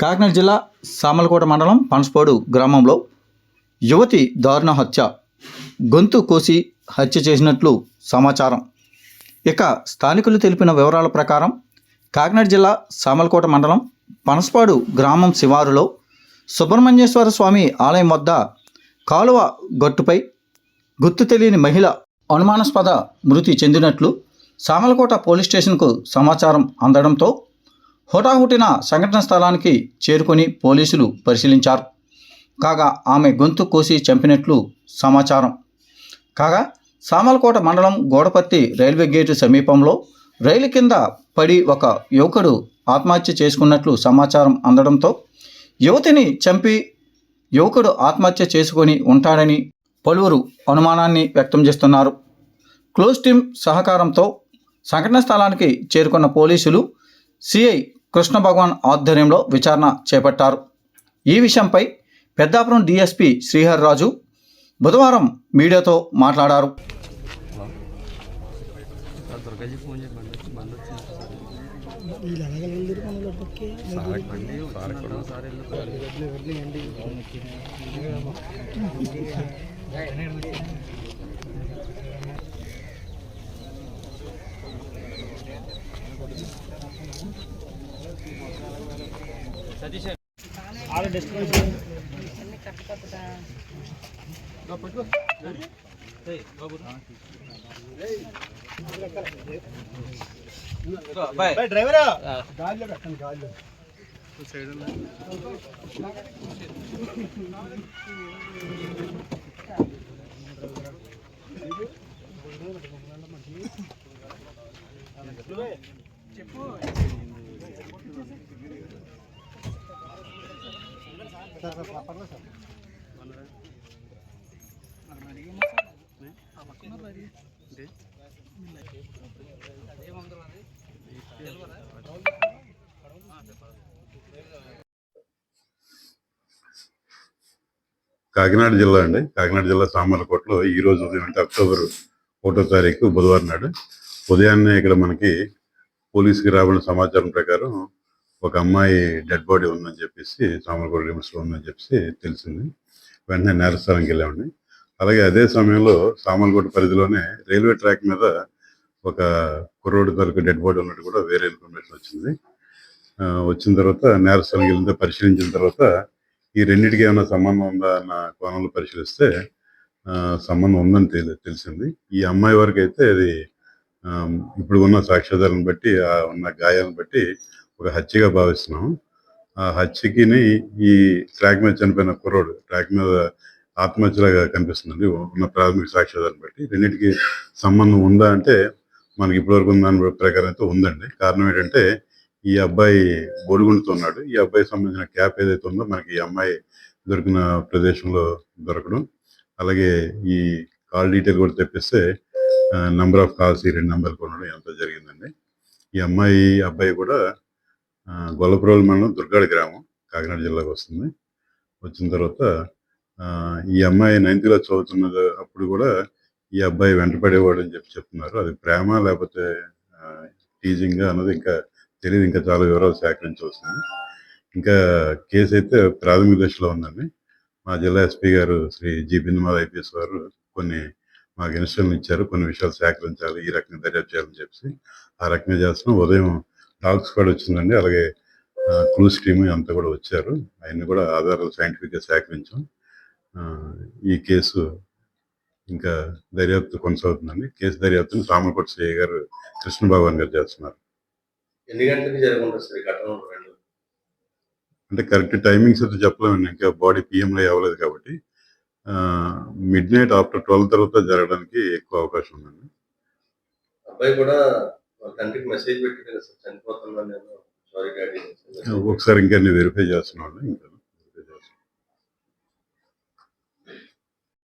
కాకినాడ జిల్లా సామలకోట మండలం పనసపాడు గ్రామంలో యువతి దారుణ హత్య గొంతు కోసి హత్య చేసినట్లు సమాచారం. ఇక స్థానికులు తెలిపిన వివరాల ప్రకారం కాకినాడ జిల్లా సామలకోట మండలం పనసపాడు గ్రామం శివారులో సుబ్రహ్మణ్యేశ్వర స్వామి ఆలయం వద్ద కాలువ గట్టుపై గుర్తు తెలియని మహిళ అనుమానాస్పద మృతి చెందినట్లు సామలకోట పోలీస్ స్టేషన్కు సమాచారం అందడంతో హుటాహుటిన సంఘటన స్థలానికి చేరుకొని పోలీసులు పరిశీలించారు. కాగా ఆమె గొంతు కోసి చంపినట్లు సమాచారం. కాగా సామలకోట మండలం గోడపత్తి రైల్వే గేటు సమీపంలో రైలు కింద పడి ఒక యువకుడు ఆత్మహత్య చేసుకున్నట్లు సమాచారం అందడంతో యువతిని చంపి యువకుడు ఆత్మహత్య చేసుకొని ఉంటాడని పలువురు అనుమానాన్ని వ్యక్తం చేస్తున్నారు. క్లోజ్ టీం సహకారంతో సంఘటన స్థలానికి చేరుకున్న పోలీసులు సిఐ కృష్ణ భగవాన్ ఆధ్వర్యంలో విచారణ చేపట్టారు. ఈ విషయంపై పెద్దాపురం డీఎస్పీ శ్రీహరిరాజు బుధవారం మీడియాతో మాట్లాడారు దుర్గాజీ ఫోన్ చేసి బండి వచ్చి బండి వచ్చింది వీళ్ళు ఎలాగెళ్ళారు మన లోపలికి సార్ బండి సార్ కూడా సార్ డ్రైవర్? డిస్టర్బెన్స్ డ్రైవరా గాలిలో కట్టండి గాలిలో కాకినాడ జిల్లా అండి. కాకినాడ జిల్లా సామర్లకోటలో ఈ రోజు ఉదయం అంటే అక్టోబర్ ఒకటో తారీఖు బుధవారం నాడు ఉదయాన్నే ఇక్కడ మనకి పోలీసుకి రాబడిన సమాచారం ప్రకారం ఒక అమ్మాయి డెడ్ బాడీ ఉందని చెప్పేసి సామర్లకోట లిమిట్స్లో ఉందని చెప్పేసి తెలిసింది. వెంటనే నేరస్థానానికి వెళ్ళామండి అలాగే అదే సమయంలో సామర్లకోట పరిధిలోనే రైల్వే ట్రాక్ మీద ఒక కుర్రోడు తరకు డెడ్ బాడీ ఉన్నట్టు కూడా వేరే ఇన్ఫర్మేషన్ వచ్చింది. ఆ, వచ్చిన తర్వాత నేరస్థానానికి వెళ్ళిన పరిశీలించిన తర్వాత ఈ రెండింటికి ఏమైనా సంబంధం ఉందా అన్న కోణంలో పరిశీలిస్తే సంబంధం ఉందని తెలి తెలిసింది. ఈ అమ్మాయి వరకు అయితే అది ఇప్పుడు ఉన్న సాక్ష్యాధారాన్ని బట్టి ఆ ఉన్న గాయాలను బట్టి ఒక హత్యగా భావిస్తున్నాం. ఆ హత్యకిని ఈ ట్రాక్ మీద చనిపోయిన కుర్రోడు ట్రాక్ మీద ఆత్మహత్యలాగా కనిపిస్తుందండి. ఉన్న ప్రాథమిక సాక్ష్యాధారాన్ని బట్టి. రెండింటికి సంబంధం ఉందా అంటే మనకి ఇప్పటివరకు దాని ప్రకారం అయితే ఉందండి. కారణం ఏంటంటే ఈ అబ్బాయి బొడుగుండుతో ఉన్నాడు. ఈ అబ్బాయి సంబంధించిన క్యాప్ ఏదైతే ఉందో మనకి ఈ అమ్మాయి దొరికిన ప్రదేశంలో దొరకడం. అలాగే ఈ కాల్ డీటెయిల్ కూడా తెప్పిస్తే నెంబర్ ఆఫ్ కాల్స్ ఈ రెండు నెంబర్లు కొనడం ఎంత జరిగిందండి. ఈ అమ్మాయి అబ్బాయి కూడా గొల్లపురోలు మండలం దుర్గాడి గ్రామం కాకినాడ జిల్లాకు వస్తుంది. వచ్చిన తర్వాత ఆ, ఈ అమ్మాయి నైన్త్లో చదువుతున్నది అప్పుడు కూడా ఈ అబ్బాయి వెంటపడేవాడు అని చెప్పి చెప్తున్నారు. అది ప్రేమ లేకపోతే టీజింగ్ అన్నది ఇంకా తెలియదు ఇంకా చాలా వివరాలు సేకరించవలసింది. ఇంకా కేసు అయితే ప్రాథమిక దశలో ఉందండి. మా జిల్లా ఎస్పీ గారు శ్రీ జి. బిందుమాల ఐపీఎస్ వారు కొన్ని మాకు ఇన్స్ట్రక్షన్ ఇచ్చారు. కొన్ని విషయాలు సేకరించాలి. ఈ రకంగా దర్యాప్తు చేయాలని చెప్పి ఆ రకంగా చేస్తున్నాం. ఉదయం డాగ్స్ కూడా వచ్చిందండి. అలాగే క్లూస్ టీమ్ అంతా కూడా వచ్చారు. అవన్నీ కూడా ఆధారాలు సైంటిఫిక్గా సేకరించాం. ఈ కేసు ఇంకా దర్యాప్తు కొనసాగుతుందండి. కేసు దర్యాప్తును సామర్పట్ సిఐ గారు కృష్ణ భగవాన్ గారు చేస్తున్నారు. ఎన్ని గంటలకి అంటే కరెక్ట్ టైమింగ్స్ అయితే చెప్పలేము ఇంకా బాడీ పిఎంలో అవ్వలేదు కాబట్టి మిడ్ నైట్ ఆఫ్టర్ ట్వెల్వ్ తర్వాత జరగడానికి ఎక్కువ అవకాశం ఉందండి. అబ్బాయి కూడా తండ్రికి మెసేజ్ పెట్టి కదా చనిపోతున్నాను నేను సారీ డాడీ. ఒకసారి ఇంకా వెరిఫై చేస్తున్నాను ఇంకా